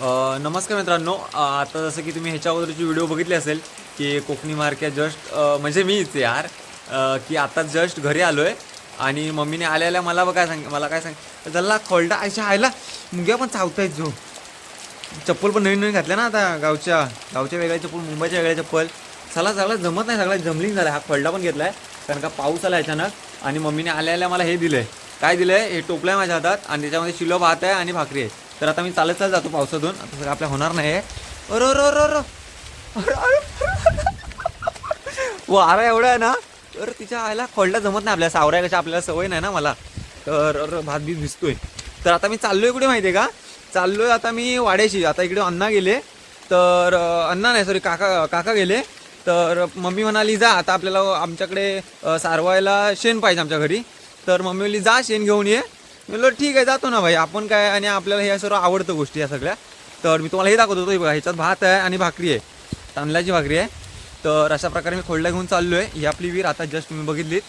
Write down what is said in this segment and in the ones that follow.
नमस्कार मित्रांनो. आता जसं की तुम्ही ह्याच्या अगोदरची व्हिडिओ बघितली असेल की कोकणी मार्केट जस्ट म्हणजे मीच यार की आता जस्ट घरी आलो आहे आणि मम्मीने आल्याला मला काय सांग मला काय सांग जल्ला खोलडा आयच्या आयला मुंग्या पण चावतायत जो. चप्पल पण नवीन नवीन घातल्या ना आता गावच्या गावच्या वेगळ्या चप्पल मुंबईच्या वेगळ्या चप्पल. चला सगळा जमत नाही सगळा जमलिंग झाला हा खोलडा पण घेतला आहे कारण का पाऊस आला अचानक आणि मम्मीने आल्या मला हे दिलं आहे काय दिलं आहे हे टोपलं आहे माझ्या हातात आणि त्याच्यामध्ये शिलो भात आहे आणि भाकरी आहे. तर आता मी चालत चालत जातो पावसातून. आता सगळं आपल्या होणार नाही. आहे अरे अरे अरे. अरे वारा एवढा आहे ना? तर तिच्या आईला खोलडा जमत नाही आपल्या सावऱ्या कशा आपल्याला सवय नाही ना मला. तर भात बीत भिजतोय. तर आता मी चाललोय कुठे माहिती आहे का? चाललोय आता मी वाड्याशी. आता इकडे अण्णा गेले. तर अण्णा नाही सॉरी काका काका गेले. तर मम्मी म्हणाली जा आता आपल्याला आमच्याकडे सारवायला शेण पाहिजे आमच्या घरी. तर मम्मी म्हणली जा शेण घेऊन ये. म्हणलं ठीक आहे जातो ना भाई. आपण काय आणि आपल्याला ह्या सर्व आवडतं गोष्टी या सगळ्या. तर मी तुम्हाला हे दाखवत होतो हे बघा ह्याच्यात भात आहे आणि भाकरी आहे. तांदळाची भाकरी आहे. तर अशा प्रकारे मी खोडला घेऊन चाललो आहे ही आपली विहीर आता जस्ट तुम्ही बघितलीत.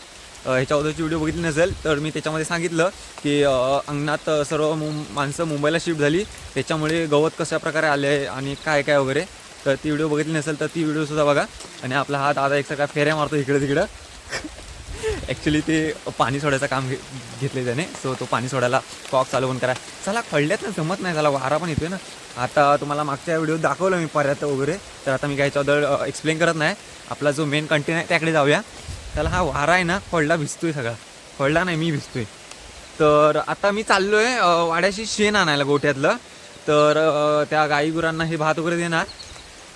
ह्याच्या अगोदरची व्हिडिओ बघितली नसेल तर मी त्याच्यामध्ये सांगितलं की अंगणात सर्व मुं माणसं मुंबईला शिफ्ट झाली. त्याच्यामुळे गवत कशा प्रकारे आले आहे आणि काय काय वगैरे. तर ती व्हिडिओ बघितली नसेल तर ती व्हिडिओसुद्धा बघा. आणि आपला हात आता एक सगळा फेऱ्या मारतो इकडे तिकडं ॲक्च्युली ते पाणी सोडायचं काम घे घेतले त्याने. सो तो पाणी सोडायला कॉक चालू पण करा. चला खळल्यात ना जमत नाही चला वारा पण येतोय ना. आता तुम्हाला मागच्या व्हिडिओ दाखवलं मी पर्यात वगैरे. तर आता मी काय याच्याबद्दल एक्सप्लेन करत नाही. आपला जो मेन कंटेन आहे त्याकडे जाऊया. त्याला हा वारा आहे ना फळला भिजतोय सगळा. फळला नाही मी भिजतोय. तर आता मी चाललो आहे वाड्याशी शेण आणायला गोठ्यातलं. तर त्या गाई गुरांना हे भात वगैरे देणार.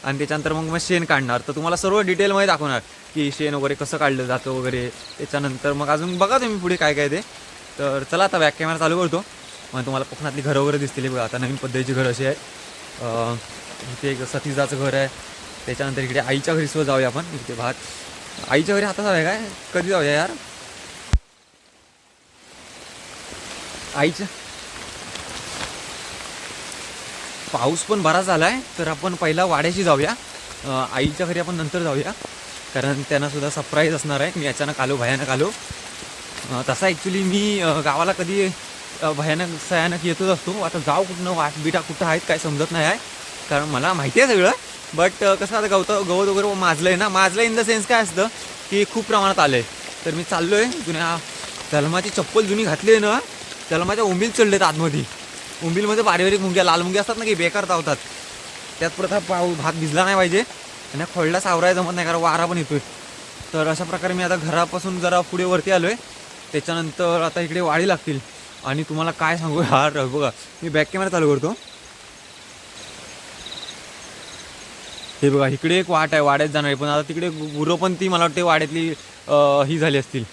आणि त्याच्यानंतर मग मग शेण काढणार. तर तुम्हाला सर्व डिटेलमध्ये दाखवणार की शेण वगैरे कसं काढलं जातं वगैरे. त्याच्यानंतर मग अजून बघा तुम्ही पुढे काय काय ते. तर चला आता बॅक कॅमेरा चालू करतो. मग तुम्हाला कोकणातली घरं वगैरे दिसतील. बघा आता नवीन पद्धतीची घरं अशी आहेत. इथे एक सतीजाचं घर आहे. त्याच्यानंतर इकडे आईच्या घरी सुद्धा जाऊया आपण. इथे भात आईच्या घरी आता जाऊया काय? कधी जाऊया यार? आईच्या पाऊस पण बराच झाला आहे तर आपण पहिला वाड्याशी जाऊया. आईच्या घरी आपण नंतर जाऊया. कारण त्यांनासुद्धा सरप्राईज असणार आहे. मी अचानक आलो भयानक आलो. तसा ॲक्च्युली मी गावाला कधी भयानक सयानक येतच असतो. आता जाऊ कुठनं वाट बिटा कुठं आहेत काय समजत नाही आहे. कारण मला माहिती आहे सगळं. बट कसं आता गवत गवत वगैरे माजलं आहे ना. माजलं इन द सेन्स काय असतं की खूप प्रमाणात आलं आहे तर मी चाललो आहे जुन्या जलमाची चप्पल जुनी घातली आहे ना जलमाच्या चढले चढलेत आतमध्ये. उंबीलमध्ये पारिवारिक मुंग्या लाल मुंग्या असतात ना की बेकार धावतात त्यात परत हा पाऊ भात भिजला नाही पाहिजे. आणि खोळला सावराय जमत नाही कारण वारा पण येतोय. तर अशा प्रकारे मी आता घरापासून जरा पुढे वरती आलो आहे त्याच्यानंतर आता इकडे वाडी लागतील. आणि तुम्हाला काय सांगू यार बघा मी बॅक कॅमेरा चालू करतो. हे बघा इकडे एक वाट आहे वाड्यात जाणार. आहे पण आता तिकडे गुरं पण ती मला वाटते वाड्यातली ही झाली असतील.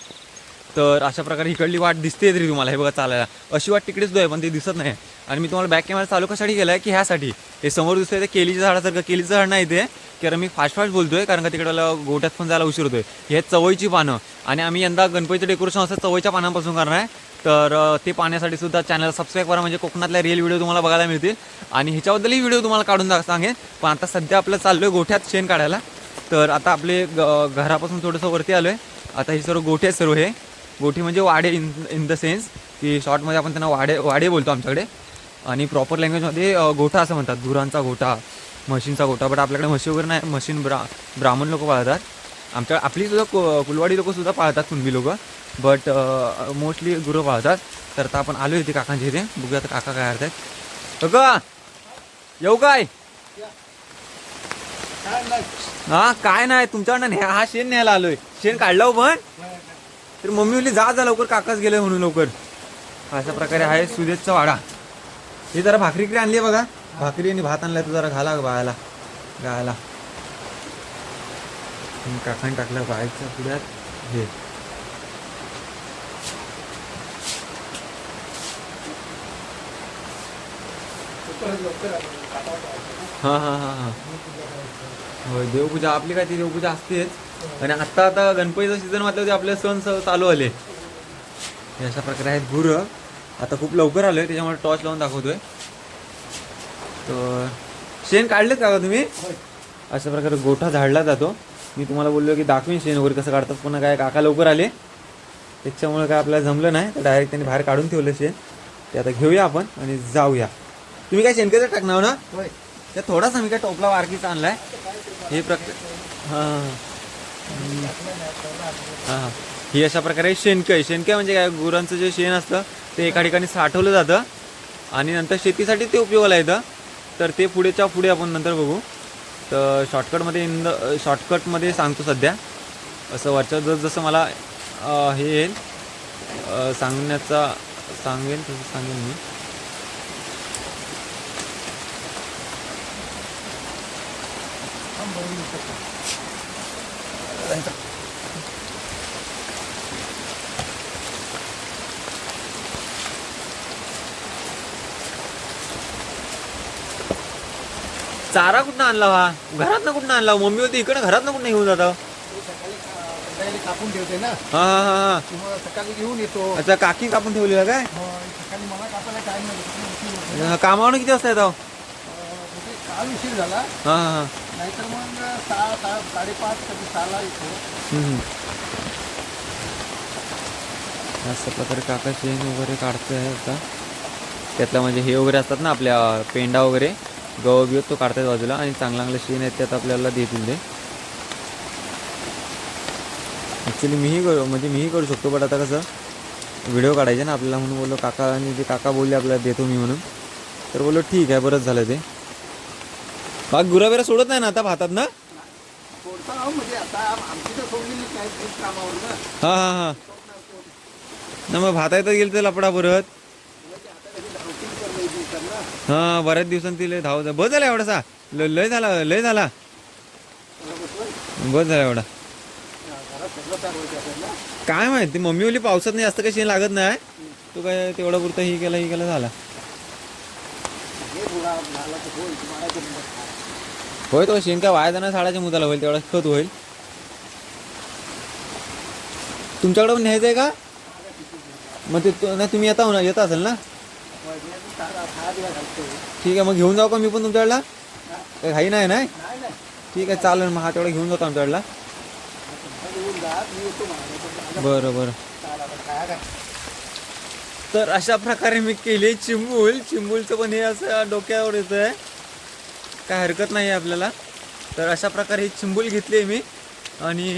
तर अशा प्रकारे इकडली वाट दिसते तरी तुम्हाला हे बघा चालायला. अशी वाट तिकडेच आहे पण ते दिसत नाही. आणि मी तुम्हाला बॅक कॅमेरा चालू कशासाठी केला आहे की ह्यासाठी. हे समोर दिसतंय ते केलीच्या झाडासारखं. केलीचं झाड नाही ते. कारण मी फास्ट फास्ट बोलतोय कारण का तिकडे गोट्यात पण जायला उशीर होतोय. हे चवळीची पानं. आणि आम्ही यंदा गणपतीचं डेकोरेशन असं चवळीच्या पानांपासून करणार आहे. तर ते पाहण्यासाठी सुद्धा चॅनल सबस्क्राईब करा. म्हणजे कोकणातल्या रिअल व्हिडिओ तुम्हाला बघायला मिळतील. आणि ह्याच्याबद्दलही व्हिडिओ तुम्हाला काढून सांगेन. पण आता सध्या आपलं चाललोय गोठ्यात शेण काढायला. तर आता आपले ग- घरापासून थोडंसं वरती आलोय. आता हे सर्व गोठे सर्व हे. गोठी म्हणजे वाडे इन इन द सेन्स की शॉर्टमध्ये आपण त्यांना वाडे वाडे बोलतो आमच्याकडे. आणि प्रॉपर लँग्वेजमध्ये गोठा असं म्हणतात. गुरांचा गोठा म्हशींचा गोठा बट आपल्याकडे म्हशी वगैरे नाही. म्हशीन ब्रा ब्राह्मण लोक पाळतात. आमच्या आपली सुद्धा कु- कुलवाडी लोक सुद्धा पाळतात कुणबी लोक. बट मोस्टली गुरं पाळतात. तर आता आपण आलो इथे काकांच्या इथे. बघूया आता काका काय करतायत. का येऊ काय? हा काय नाही. तुमच्याकडनं न्या- हा शेण न्यायला आलोय. शेण काढला हो पण? तर मम्मी म्हणली जा जा लवकर. काकाच गेले म्हणून लवकर. अशा प्रकारे आहे सुदेशचा वाडा. हे जरा भाकरी इकडे आणली बघा. भाकरी आणि भात आणलाय तू जरा घाला बाळाला. गायला काकाने टाकलं बायचं पुढ्यात. हे. हा हा हा हा. होय देवपूजा. आपली काय ती देवपूजा असतेच. आणि आता आता गणपतीचा सीझन म्हटलं ते आपले सण सण चालू आले. अशा प्रकारे आहेत गुरं. आता खूप लवकर आलोय त्याच्यामुळे टॉर्च लावून दाखवतोय. तर शेण काढलेत का तुम्ही? अशा प्रकारे गोठा झाडला जातो. मी तुम्हाला बोललो की दाखवीन शेण वगैरे कसं काढतात पुन्हा काय काका लवकर आले. त्याच्यामुळे काय आपल्याला जमलं नाही तर डायरेक्ट त्यांनी बाहेर काढून ठेवलं शेण. ते आता घेऊया आपण आणि जाऊया. तुम्ही काय शेणकेचं टाकणार ना? होय. त्या थोडासा मी काय टोपला वारकीचा आणलाय. हे प्रकार हां हां हां. ही अशा प्रकारे शेणकं आहे. शेणकं म्हणजे काय? गुरांचं जे शेण असतं ते एका ठिकाणी साठवलं जातं आणि नंतर शेतीसाठी ते उपयोगाला येतं. तर ते पुढेच्या पुढे आपण नंतर बघू. तर शॉर्टकटमध्ये इन द शॉर्टकटमध्ये सांगतो सध्या. असं वरच्या जस जसं मला हे येईल सांगण्याचा सांगेन तसं सांगेन मी. चारा कुठनं आणला हा? घरातनं कुठनं आणला? मम्मी होती इकडं घरातनं कुठनं घेऊन जाता? सकाळी कापून ठेवते ना हा हा हा हा. तुम्हाला सकाळी घेऊन येतो अच्छा काकी कापून ठेवलेला काय? हो, सकाळी मला कापायला टाइम नाही हा, कामावरून किती वाजता येतो? म्हणजे काल उशीर झाला हा हा हा. नाहीतर मग सहा सहा साडेपाच कधी सहाला येतो हम्म, अशा प्रकारे काका शेण वगैरे काढतोय आता. त्यातला म्हणजे हे वगैरे असतात ना आपल्या पेंडा वगैरे. गव बिव तो काढतात बाजूला आणि चांगलं चांगलं शेण आहेत त्यात आपल्याला देतील ते. ॲक्च्युली मीही करू म्हणजे मीही करू शकतो बट आता कसं व्हिडिओ काढायचे ना आपल्याला म्हणून बोललो काका आणि ते काका बोलले आपल्याला देतो मी म्हणून. तर बोललो ठीक आहे बरंच झालं ते. बाग गुराबिरा सोडत नाही ना आता भातात ना? हां हां हां ना मग भाता येतात गेलं तर लपडा परत म्हणजे आता कधी धावतील तर लई दिवसात ना हा बऱ्याच दिवसांनी लय धाव बस झाला एवढासा. ल- लय झाला लय झाला. बस झाला एवढा. काय माहिती मम्मी बोली पावसात नाही जास्त काही लागत नाही. तू काय तेवढा पुरता ही केला ही केला झाला. हे झाला होय तो शेण काय वाया जाणार साडाच्या मुताला होईल तेवढा खत होईल. तुमच्याकडे पण न्यायचं आहे का? मग ते नाही तुम्ही येता होणार येत येता असेल ना? ठीक आहे मग घेऊन जाऊ का मी पण तुमच्याकडला? काही घाई नाही नाही? ठीक आहे चालेल मग हा तेवढा घेऊन जातो आमच्याकडला. बरं बरं. तर अशा प्रकारे मी केले चिंबूल. चिंबूलचं पण हे असं डोक्यावर येतं आहे काय हरकत नाही आहे आपल्याला. तर अशा प्रकारे ही चिंबूल घेतली मी. आणि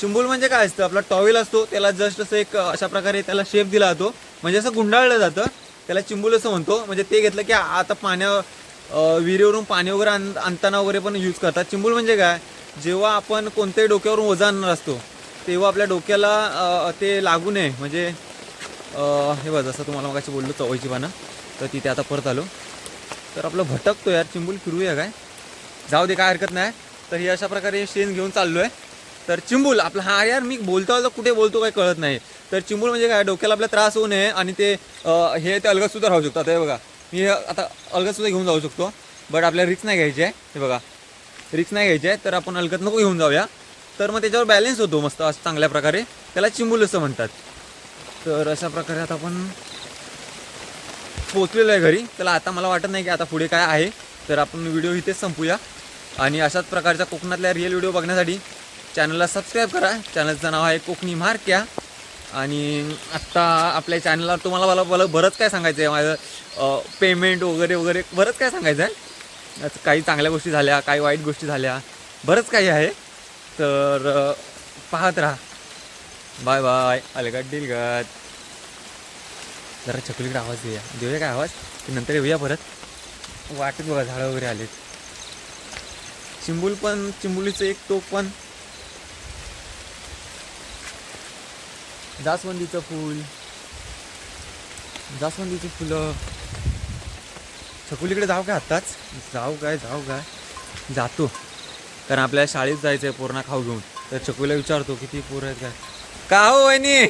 चिंबूल म्हणजे काय असतं? आपला टॉवेल असतो त्याला जस्ट असं एक अशा प्रकारे त्याला शेप दिला जातो. म्हणजे असं गुंडाळलं जातं. त्याला चिंबूल असं म्हणतो. म्हणजे ते घेतलं की आता पाण्या विहिरीवरून पाणी वगैरे आण आणताना वगैरे पण यूज करतात. चिंबूल म्हणजे काय? जेव्हा आपण कोणत्याही डोक्यावरून ओझा आणणार असतो तेव्हा आपल्या डोक्याला ते लागू नये. म्हणजे हे बघ जसं तुम्हाला मगाशी बोललो चवळीची पानं तर तिथे आता परत आलो. तर आपलं भटकतो यार चिंबूल फिरूया काय? जाऊ दे काय हरकत नाही. तर हे अशा प्रकारे शेण घेऊन चाललो आहे तर चिंबूल आपला हा यार मी बोलतो आलो कुठे बोलतो काय कळत नाही. तर चिंबूल म्हणजे काय डोक्याला आपला त्रास होऊ नये आणि ते हे ते अलगद सुद्धा राहू शकतो आता हे बघा मी हे आता अलगद सुद्धा घेऊन जाऊ शकतो. बट आपल्याला रिक्स नाही घ्यायची आहे. हे बघा रिक्स नाही घ्यायची आहे. तर आपण अलगद नको घेऊन जाऊया. तर मग त्याच्यावर बॅलेन्स होतो मस्त असं चांगल्या प्रकारे. त्याला चिंबूल असं म्हणतात. तर अशा प्रकारे आता आपण पोचलेलो आहे घरी. त्याला आता मला वाटत नाही की आता पुढे काय आहे. तर आपण व्हिडिओ इथेच संपूया. आणि अशाच प्रकारच्या कोकणातल्या रिअल व्हिडिओ बघण्यासाठी चॅनलला सबस्क्राईब करा. चॅनलचं नाव आहे कोकणी मारक्या आणि आत्ता आपल्या चॅनलला तुम्हाला मला मला बरंच काय सांगायचं आहे. माझं पेमेंट वगैरे वगैरे बरंच काय सांगायचं आहे. आता काही चांगल्या गोष्टी झाल्या काही वाईट गोष्टी झाल्या. बरंच काही आहे. तर पाहत राहा. Bye bye. अलगट दिलगत जरा चकुलीकडे आवाज देऊया. देऊया काय आवाज? की नंतर येऊया परत. वाटत बघा झाडं वगैरे आलेत. चिंबूल पण चिंबुलीचं एक टोक पण जास्वंदीचं फूल जास्वंदीची फुलं. छकुलीकडे जाऊ काय आत्ताच? जाऊ काय जाऊ काय? जातो. कारण आपल्याला शाळेत जायचं आहे पोरणा खाऊ घेऊन. तर छकुलीला विचारतो किती पोरं आहेत काय? का हो वहिनी?